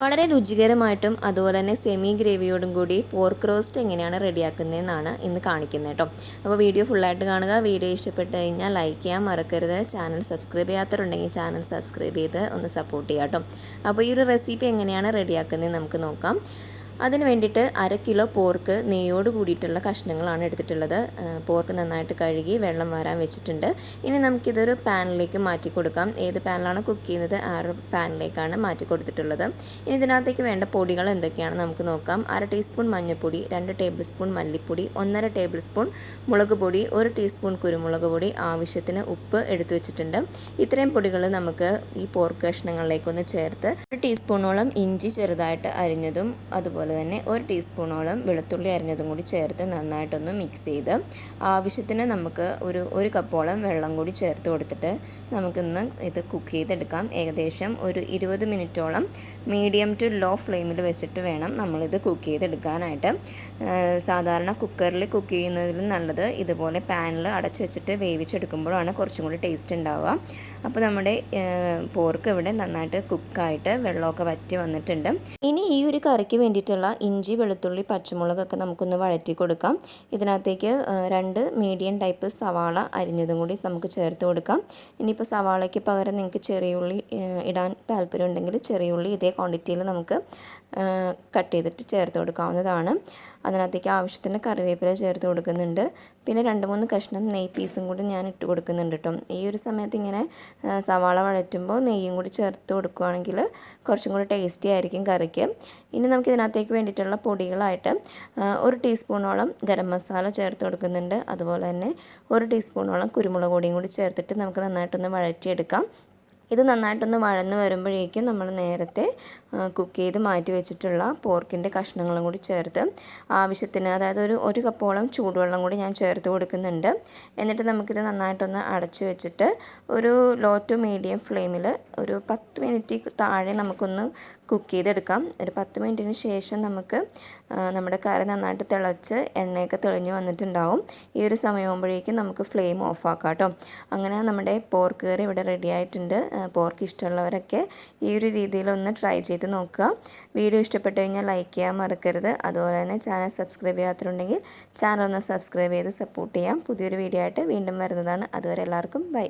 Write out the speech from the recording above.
വളരെ രുചികരമായിട്ടും അതുപോലെ തന്നെ സെമി ഗ്രേവിയോടും കൂടി പോർക്ക് റോസ്റ്റ് എങ്ങനെയാണ് റെഡിയാക്കുന്നതെന്നാണ് ഇന്ന് കാണിക്കുന്നത് കേട്ടോ. അപ്പോൾ വീഡിയോ ഫുള്ളായിട്ട് കാണുക. വീഡിയോ ഇഷ്ടപ്പെട്ട് കഴിഞ്ഞാൽ ലൈക്ക് ചെയ്യാൻ മറക്കരുത്. ചാനൽ സബ്സ്ക്രൈബ് ചെയ്യാത്തവരുണ്ടെങ്കിൽ ചാനൽ സബ്സ്ക്രൈബ് ചെയ്ത് ഒന്ന് സപ്പോർട്ട് ചെയ്യാം കേട്ടോ. അപ്പോൾ ഈ ഒരു റെസിപ്പി എങ്ങനെയാണ് റെഡിയാക്കുന്നത് നമുക്ക് നോക്കാം. അതിന് വേണ്ടിയിട്ട് അര കിലോ പോർക്ക് നെയ്യോട് കൂടിയിട്ടുള്ള കഷ്ണങ്ങളാണ് എടുത്തിട്ടുള്ളത്. പോർക്ക് നന്നായിട്ട് കഴുകി വെള്ളം വരാൻ വെച്ചിട്ടുണ്ട്. ഇനി നമുക്കിതൊരു പാനിലേക്ക് മാറ്റി കൊടുക്കാം. ഏത് പാനിലാണ് കുക്ക് ചെയ്യുന്നത് ആ ഒരു പാനിലേക്കാണ് മാറ്റി കൊടുത്തിട്ടുള്ളത്. ഇനി ഇതിനകത്തേക്ക് വേണ്ട പൊടികൾ എന്തൊക്കെയാണ് നമുക്ക് നോക്കാം. അര ടീസ്പൂൺ മഞ്ഞൾപ്പൊടി രണ്ട് ടേബിൾ സ്പൂൺ മല്ലിപ്പൊടി ഒന്നര ടേബിൾ സ്പൂൺ മുളക് പൊടി ഒരു ടീസ്പൂൺ കുരുമുളക് പൊടി ആവശ്യത്തിന് ഉപ്പ് എടുത്തു വെച്ചിട്ടുണ്ട്. ഇത്രയും പൊടികൾ നമുക്ക് ഈ പോർക്ക് കഷ്ണങ്ങളിലേക്കൊന്ന് ചേർത്ത് ഒരു ടീസ്പൂണോളം ഇഞ്ചി ചെറുതായിട്ട് അരിഞ്ഞതും അതുപോലെ അതുപോലെ തന്നെ ഒരു ടീസ്പൂണോളം വെളുത്തുള്ളി അരിഞ്ഞതും കൂടി ചേർത്ത് നന്നായിട്ടൊന്ന് മിക്സ് ചെയ്ത് ആവശ്യത്തിന് നമുക്ക് ഒരു ഒരു കപ്പോളം വെള്ളം കൂടി ചേർത്ത് കൊടുത്തിട്ട് നമുക്കിന്ന് ഇത് കുക്ക് ചെയ്തെടുക്കാം. ഏകദേശം ഒരു ഇരുപത് മിനിറ്റോളം മീഡിയം ടു ലോ ഫ്ലെയിമിൽ വെച്ചിട്ട് വേണം നമ്മളിത് കുക്ക് ചെയ്തെടുക്കാനായിട്ട്. സാധാരണ കുക്കറിൽ കുക്ക് ചെയ്യുന്നതിലും നല്ലത് ഇതുപോലെ പാനിൽ അടച്ചു വെച്ചിട്ട് വേവിച്ചെടുക്കുമ്പോഴാണ് കുറച്ചും കൂടി ടേസ്റ്റ് ഉണ്ടാവുക. അപ്പോൾ നമ്മുടെ പോർക്ക് ഇവിടെ നന്നായിട്ട് കുക്കായിട്ട് വെള്ളമൊക്കെ വറ്റി വന്നിട്ടുണ്ട്. ഇനി ഈ ഒരു കറിക്ക് വേണ്ടിയിട്ട് ആവശ്യമുള്ള ഇഞ്ചി വെളുത്തുള്ളി പച്ചമുളകൊക്കെ നമുക്കൊന്ന് വഴറ്റി കൊടുക്കാം. ഇതിനകത്തേക്ക് രണ്ട് മീഡിയം ടൈപ്പ് സവാള അരിഞ്ഞതും കൂടി നമുക്ക് ചേർത്ത് കൊടുക്കാം. ഇനിയിപ്പോൾ സവാളയ്ക്ക് പകരം നിങ്ങൾക്ക് ചെറിയ ഉള്ളി ഇടാൻ താല്പര്യമുണ്ടെങ്കിൽ ചെറിയ ഉള്ളി ഇതേ ക്വാണ്ടിറ്റിയിൽ നമുക്ക് കട്ട് ചെയ്തിട്ട് ചേർത്ത് കൊടുക്കാവുന്നതാണ്. അതിനകത്തേക്ക് ആവശ്യത്തിന് കറിവേപ്പില ചേർത്ത് കൊടുക്കുന്നുണ്ട്. പിന്നെ രണ്ട് മൂന്ന് കഷ്ണം നെയ് പീസും കൂടി ഞാൻ ഇട്ട് കൊടുക്കുന്നുണ്ട് കേട്ടോ ഈ ഒരു സമയത്ത് ഇങ്ങനെ സവാള വഴറ്റുമ്പോൾ നെയ്യും കൂടി ചേർത്ത് കൊടുക്കുകയാണെങ്കിൽ കുറച്ചും കൂടി ടേസ്റ്റി ആയിരിക്കും കറിക്ക്. ഇനി നമുക്ക് ഇതിനകത്തേക്ക് വേണ്ടിയിട്ടുള്ള പൊടികളായിട്ട് ഒരു ടീസ്പൂണോളം ഗരം മസാല ചേർത്ത് കൊടുക്കുന്നുണ്ട്. അതുപോലെ തന്നെ ഒരു ടീസ്പൂണോളം കുരുമുളക് പൊടിയും കൂടി ചേർത്തിട്ട് നമുക്ക് നന്നായിട്ടൊന്ന് വഴറ്റിയെടുക്കാം. ഇത് നന്നായിട്ടൊന്ന് വഴന്ന് വരുമ്പോഴേക്കും നമ്മൾ നേരത്തെ കുക്ക് ചെയ്ത് മാറ്റി വെച്ചിട്ടുള്ള പോർക്കിന്റെ കഷ്ണങ്ങളും കൂടി ചേർത്ത് ആവശ്യത്തിന് അതായത് ഒരു ഒരു കപ്പോളം ചൂടുവെള്ളം കൂടി ഞാൻ ചേർത്ത് കൊടുക്കുന്നുണ്ട്. എന്നിട്ട് നമുക്കിത് നന്നായിട്ടൊന്ന് അടച്ചു വെച്ചിട്ട് ഒരു ലോ ടു മീഡിയം ഫ്ലെയിമിൽ ഒരു പത്ത് മിനിറ്റ് താഴെ നമുക്കൊന്ന് കുക്ക് ചെയ്തെടുക്കാം. ഒരു പത്ത് മിനിറ്റിന് ശേഷം നമുക്ക് നമ്മുടെ കറി നന്നായിട്ട് തിളച്ച് എണ്ണയൊക്കെ തെളിഞ്ഞ് വന്നിട്ടുണ്ടാവും. ഈ ഒരു സമയമാകുമ്പോഴേക്കും നമുക്ക് ഫ്ലെയിം ഓഫ് കേട്ടോ. അങ്ങനെ നമ്മുടെ പോർക്ക് കറി ഇവിടെ റെഡി ആയിട്ടുണ്ട്. പോർക്ക് ഇഷ്ടമുള്ളവരൊക്കെ ഈ ഒരു രീതിയിലൊന്ന് ട്രൈ ചെയ്ത് നോക്കുക. വീഡിയോ ഇഷ്ടപ്പെട്ടു കഴിഞ്ഞാൽ ലൈക്ക് ചെയ്യാൻ മറക്കരുത്. അതുപോലെ തന്നെ ചാനൽ സബ്സ്ക്രൈബ് ചെയ്യാത്തതുണ്ടെങ്കിൽ ചാനൽ ഒന്ന് സബ്സ്ക്രൈബ് ചെയ്ത് സപ്പോർട്ട് ചെയ്യാം. പുതിയൊരു വീഡിയോ ആയിട്ട് വീണ്ടും വരുന്നതാണ്. അതുവരെ എല്ലാവർക്കും ബൈ